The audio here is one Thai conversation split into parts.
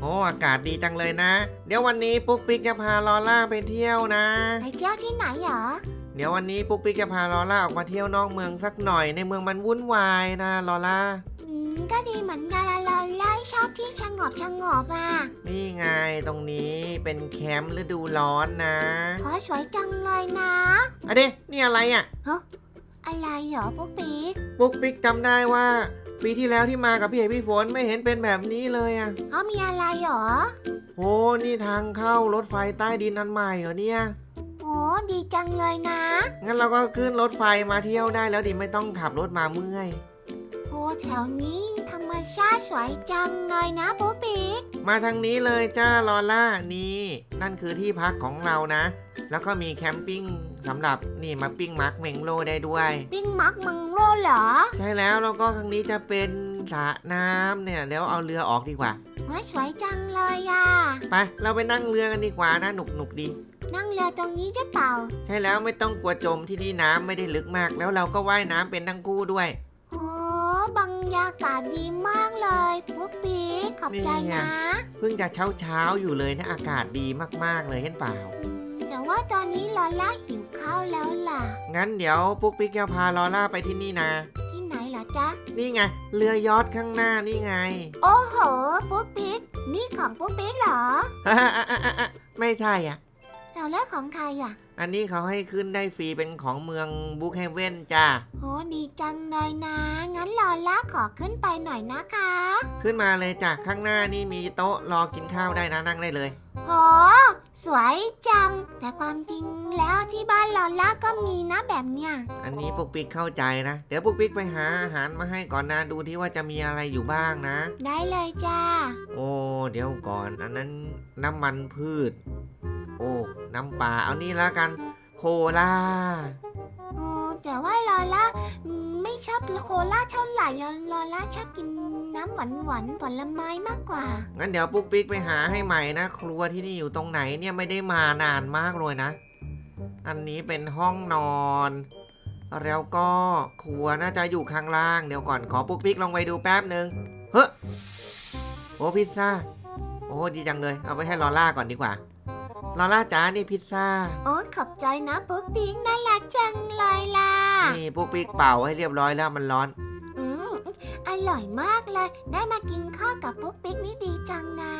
โอ้อากาศดีจังเลยนะ เดี๋ยววันนี้ปุ๊กปิ๊กจะพาลอล่าไปเที่ยวนะ ไปเที่ยวที่ไหนเหรอ เดี๋ยววันนี้ปุ๊กปิ๊กจะพาลอล่าออกมาเที่ยวนอกเมืองสักหน่อยในเมืองมันวุ่นวายนะลอล่าอืมก็ดีเหมือนกันละลอล่าชอบที่สงบสงบอะนี่ไงตรงนี้เป็นแคมป์ฤดูร้อนนะโอ้สวยจังเลยนะอะเดนี่อะไรอะอะไรเหรอปุ๊กปิ๊กปุ๊กปิ๊กจำได้ว่า ปีที่แล้วที่มากับพี่เอกพี่ฝนไม่เห็นเป็นแบบนี้เลยอะเขามีอะไรเหรอโอ้นี่ทางเข้ารถไฟใต้ดินอันใหม่เหรอเนี่ย โอ้ดีจังเลยนะ งั้นเราก็ขึ้นรถไฟมาเที่ยวได้แล้วดิไม่ต้องขับรถมาเมื่อย โอ้แถวนี้ธรรมชาติสวยจังเลยนะปุ๊กปิ๊กมาทางนี้เลยจ้าลอล่านี่ นั่นคือที่พักของเรานะ แล้วก็มีแคมปิ้งสำหรับนี่มาปิ้งมักเมงโลได้ด้วย ปิ้งมักมังโลเหรอใช่แล้วแล้วก็ทางนี้จะเป็นสระน้ำเนี่ยเดี๋ยวเอาเรือออกดีกว่าโอ้สวยจังเลยอะ ไปเราไปนั่งเรือกันดีกว่านะหนุกหนุกๆดี นั่งเรือตรงนี้จะเปล่า ใช่แล้วไม่ต้องกลัวจมที่นี่น้ำไม่ได้ลึกมาก แล้วเราก็ว่ายน้ำเป็นทั้งคู่ด้วยโอ้ บรรยากาศดีมากเลยปุ๊กปิ๊กขอบใจนี่ไง นะ เพิ่งจะเช้าเช้าๆอยู่เลยนะอากาศดีมากๆเลยเห็นเปล่าอืมแต่ว่าตอนนี้ลอล่าหิวข้าวแล้วล่ะ งั้นเดี๋ยวปุ๊กปิ๊กจะพาลอล่าไปที่นี่นะ ที่ไหนเหรอจ๊ะ นี่ไงเรือยอทข้างหน้านี่ไง โอ้โหปุ๊กปิ๊ก นี่ของปุ๊กปิ๊กเหรอไม่ใช่อะ แล้วแล้วของใครอะ อันนี้เขาให้ขึ้นได้ฟรีเป็นของเมืองบุกเฮเว่นจ้าโหดีจังเลยนะ งั้นลอล่าขอขึ้นไปหน่อยนะคะ ขึ้นมาเลยจ้ะข้างหน้านี่มีโต๊ะรอกินข้าวได้นะนั่งได้เลย โห สวยจัง แต่ความจริงแล้วที่บ้านลอล่าก็มีนะแบบเนี้ย อันนี้ปุ๊กปิ๊กเข้าใจนะ เดี๋ยวปุ๊กปิ๊กไปหาอาหารมาให้ก่อนนะดูที่ว่าจะมีอะไรอยู่บ้างนะ ได้เลยจ้า โอ้เดี๋ยวก่อน อันนั้นน้ำมันพืช โอ้น้ำปลาเอานี่ละกัน โคลาโอ้แต่ว่าลอล่าอืมไม่ชอบโคลาเท่าไหร่ลอล่าชอบกินน้ำหวานหวานๆผลไม้มากกว่า งั้นเดี๋ยวปุ๊กปิ๊กไปหาให้ใหม่นะ ครัวที่นี่อยู่ตรงไหนเนี่ยไม่ได้มานานมากเลยนะ อันนี้เป็นห้องนอน แล้วก็ครัวน่าจะอยู่ข้างล่างเดี๋ยวก่อนขอปุ๊กปิ๊กลองไปดูแป๊บหนึ่งเฮ้อโอ้พิซซ่า โอ้ดีจังเลย เอาไปให้ลอล่าก่อนดีกว่า ลอล่าจ๋านี่พิซซ่า โอ้ขอบใจนะปุ๊กปิ๊กน่ารักจังเลยล่ะ นี่ปุ๊กปิ๊กเป่าให้เรียบร้อยแล้วมันร้อน อืมอร่อยมากเลย ได้มากินข้าวกับปุ๊กปิ๊กนี่ดีจังนะ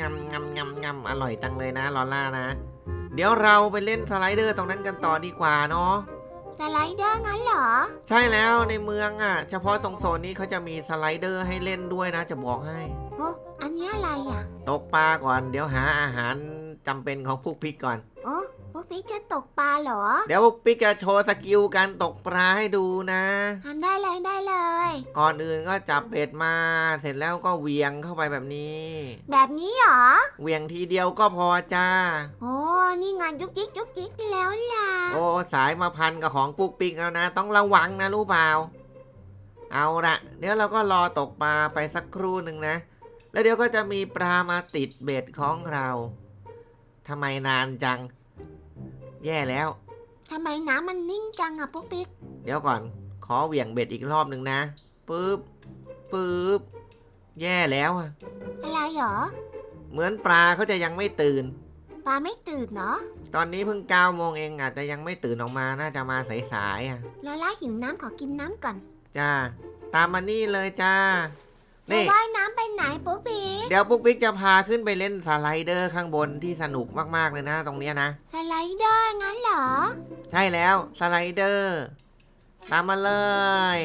งำงำงำงำอร่อยจังเลยนะลอล่านะ เดี๋ยวเราไปเล่นสไลเดอร์ตรงนั้นกันต่อดีกว่าเนาะ สไลเดอร์งั้นเหรอ ใช่แล้วในเมืองอะ เฉพาะตรงโซนนี้เขาจะมีสไลเดอร์ให้เล่นด้วยนะ จะบอกให้ โอ้อันนี้อะไรอะ ตกปลาก่อนเดี๋ยวหาอาหาร จำเป็นของพวกพิกก่อนโอ้ปุ๊กปิ๊กจะตกปลาเหรอเดี๋ยวพวกพิกจะโชว์สกิลการตกปลาให้ดูนะ ทำได้เลยได้เลย ก่อนอื่นก็จับเบ็ดมา เสร็จแล้วก็เหวียงเข้าไปแบบนี้แบบนี้เหรอ เหวียงทีเดียวก็พอจ้า โอ้นี่งานยุกยิกยุกยิกแล้วล่ะ โอ้สายมาพันกับของปุกปิกแล้วนะ ต้องระวังนะรู้เปล่า เอาละเดี๋ยวเราก็รอตกปลาไปสักครู่หนึ่งนะ แล้วเดี๋ยวก็จะมีปลามาติดเบ็ดของเรา ทำไมนานจัง แย่แล้ว ทำไมน้ำมันนิ่งจังอะปุ๊กปิ๊ก เดี๋ยวก่อน ขอเหวี่ยงเบ็ดอีกรอบหนึ่งนะปึ๊บปึ๊บแย่แล้วอะอะไรเหรอ เหมือนปลาเขาจะยังไม่ตื่น ปลาไม่ตื่นเนาะตอนนี้เพิ่งเก้าโมงเองอาจจะยังไม่ตื่นออกมาน่าจะมาสายๆอะลอล่าหิวน้ำขอกินน้ำก่อน จ้า ตามมานี่เลยจ้า จะนี่ ว่ายน้ำไปไหนปุ๊กปิ๊กเดี๋ยวปุ๊กปิ๊กจะพาขึ้นไปเล่นสไลเดอร์ข้างบนที่สนุกมากๆเลยนะตรงเนี้ยนะ สไลเดอร์งั้นเหรอ ใช่แล้วสไลเดอร์ตามมาเลย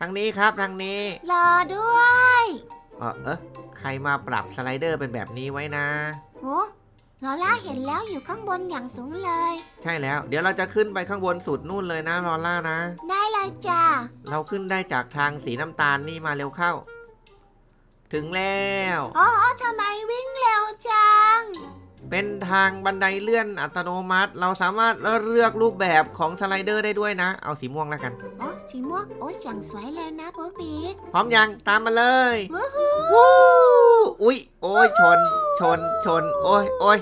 ทางนี้ครับทางนี้รอด้วยเออเอะใครมาปรับสไลเดอร์เป็นแบบนี้ไว้นะโอ้ลอล่าเห็นแล้วอยู่ข้างบนอย่างสูงเลย ใช่แล้ว เดี๋ยวเราจะขึ้นไปข้างบนสุดนู่นเลยนะลอล่านะ ได้ เลยจ้าเราขึ้นได้จากทางสีน้ำตาลนี่มาเร็วเข้า ถึงแล้ว อ๋อทำไมวิ่งเร็วจัง เป็นทางบันไดเลื่อนอัตโนมัติ เราสามารถเลือกรูปแบบของสไลเดอร์ได้ด้วยนะ เอาสีม่วงแล้วกันโอ้สีม่วงโอ้อย่างสวยเลยนะปุ๊กปิ๊กพร้อมยังตามมาเลยวู้ฮู้วู้อุ้ยโอ้ยชน ชน ชน โอ้ยโอ้ย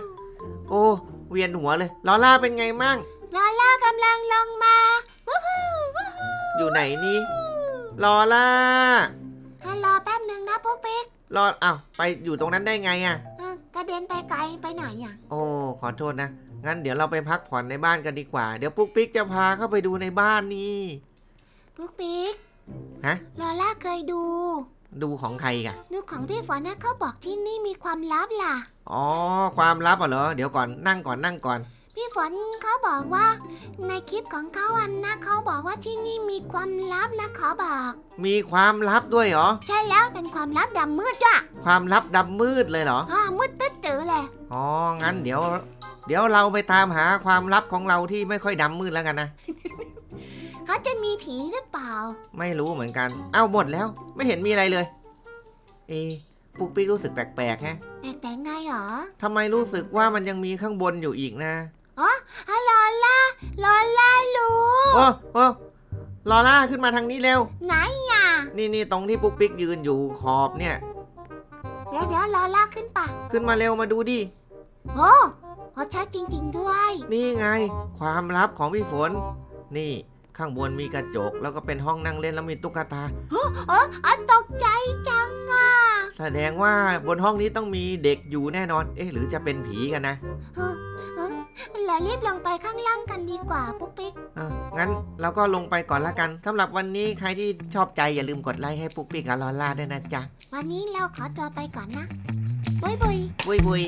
โอ้ เวียนหัวเลย ลอล่าเป็นไงมั่งลอล่ากำลังลงมาวู้ฮู้วู้ฮู้ อยู่ไหนนี่ลอล่าฮัลโหลแป๊บหนึ่งนะปุ๊กปิ๊กรอดอ้าวไปอยู่ตรงนั้นได้ไงอะเออกระเด็นไปไกลไปไหนอะโอ้ขอโทษนะ งั้นเดี๋ยวเราไปพักผ่อนในบ้านกันดีกว่า เดี๋ยวปุ๊กปิ๊กจะพาเข้าไปดูในบ้านนี่ปุ๊กปิ๊กฮะลอล่าเคยดู ดูของใครกันดูของพี่ฝนนะเขาบอกที่นี่มีความลับล่ะ อ๋อ ความลับอะเหรอ เดี๋ยวก่อนนั่งก่อนนั่งก่อน พี่ฝนเขาบอกว่า ในคลิปของเขาอันนะเขาบอกว่าที่นี่มีความลับนะขอบอก มีความลับด้วยเหรอ ใช่แล้วเป็นความลับดำมืดด้วยความลับดำมืดเลยเหรออ่ามืดตึ๊ดตื้อเลย อ๋อ งั้นเดี๋ยว เดี๋ยวเราไปตามหาความลับของเราที่ไม่ค่อยดำมืดแล้วกันนะ เขาจะมีผีหรือเปล่า ไม่รู้เหมือนกัน เอ้าหมดแล้ว ไม่เห็นมีอะไรเลย เอะปุ๊กปิ๊กรู้สึกแปลกๆแฮะแปลกๆไงหรอทำไมรู้สึกว่ามันยังมีข้างบนอยู่อีกนะอะลอ ล่าลอล่ารู้โอ้โอ้ลอล่าขึ้นมาทางนี้เร็ว ไหนอะ นี่นี่ตรงที่ปุ๊กปิ๊กยืนอยู่ขอบเนี่ย เดี๋ยวเดี๋ยวลอล่าขึ้นปะขึ้นมาเร็วมาดูดิ โอ้โอ้ชัดจริง ๆ ด้วย นี่ไง ความลับของพี่ฝน นี่ข้างบนมีกระจก แล้วก็เป็นห้องนั่งเล่นแล้วมีตุ๊กตาเอออะตกใจจังอะ แสดงว่าบนห้องนี้ต้องมีเด็กอยู่แน่นอน เอ๊ะหรือจะเป็นผีกันนะ เออเออแล้วรีบลงไปข้างล่างกันดีกว่าปุ๊กปิ๊ก อะงั้นเราก็ลงไปก่อนละกันสำหรับวันนี้ใครที่ชอบใจอย่าลืมกดไลค์ให้ปุ๊กปิ๊กกับลอล่าด้วยนะจ๊ะวันนี้เราขอตัวไปก่อนนะ บ๊ายบาย บุยบุย